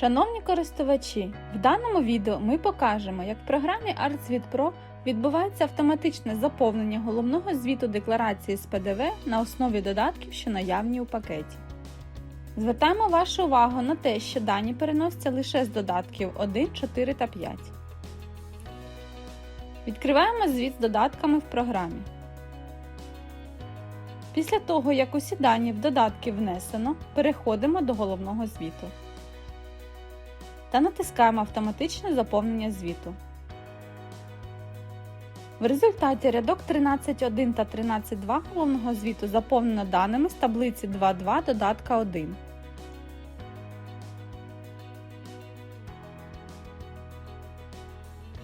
Шановні користувачі, в даному відео ми покажемо, як в програмі ArtSuite Pro відбувається автоматичне заповнення головного звіту декларації з ПДВ на основі додатків, що наявні у пакеті. Звертаємо вашу увагу на те, що дані переносяться лише з додатків 1, 4 та 5. Відкриваємо звіт з додатками в програмі. Після того, як усі дані в додатки внесено, переходимо до головного звіту та натискаємо автоматичне заповнення звіту. В результаті рядок 13.1 та 13.2 головного звіту заповнено даними з таблиці 2.2 додатка 1.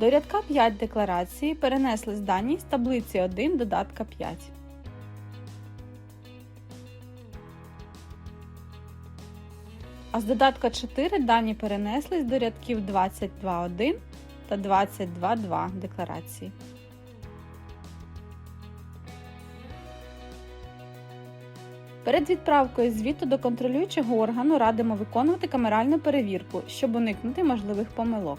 До рядка 5 декларації перенесли дані з таблиці 1 додатка 5. А з додатка 4 дані перенеслись до рядків 22.1 та 22.2 декларації. Перед відправкою звіту до контролюючого органу радимо виконувати камеральну перевірку, щоб уникнути можливих помилок.